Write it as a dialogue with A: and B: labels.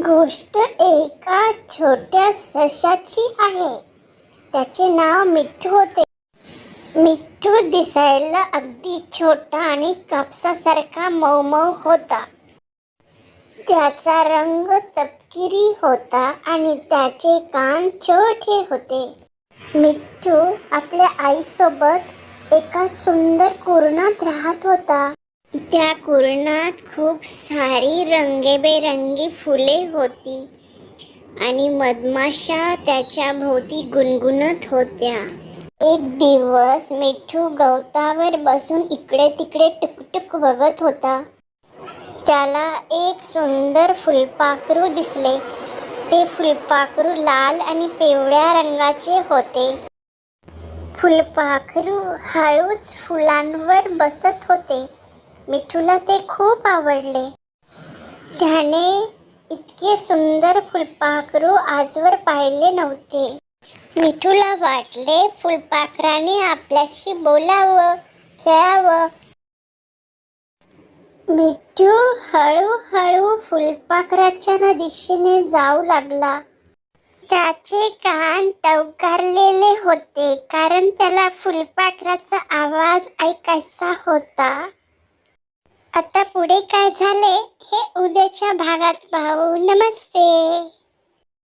A: गोष्ट एका छोट्या सशाची आहे. त्याचे नाव मिठ्ठू होते. मिठ्ठू दिसायला अगदी छोटा आणि कापसासारखा मऊ मऊ होता. त्याचा रंग तपकिरी होता आणि त्याचे कान छोटे होते. मिठ्ठू आपल्या आईसोबत एका सुंदर कुरणात राहत होता. त्या कुरणात खूप सारी रंगेबेरंगी फुले होती आणि मधमाशा त्याच्या भोवती गुणगुणत होत्या. एक दिवस मिठू गवतावर बसून इकडे तिकडे टुकटुक बघत होता. त्याला एक सुंदर फुलपाखरू दिसले. ते फुलपाखरू लाल आणि पिवळ्या रंगाचे होते. फुलपाखरू हळूच फुलांवर बसत होते. मिठूला ते खूप आवडले. त्याने इतके सुंदर फुलपाखरू आजवर पाहिले नव्हते. मिठूला वाटले फुलपाखराने आपल्याशी बोलावं खेळावं. मिठू हळूहळू फुलपाखराच्या दिशेने जाऊ लागला. त्याचे कान टवकारलेले होते कारण त्याला फुलपाखराचा आवाज ऐकायचा होता. आता पुढे काय झाले हे उद्याच्या भागात पाहू. नमस्ते.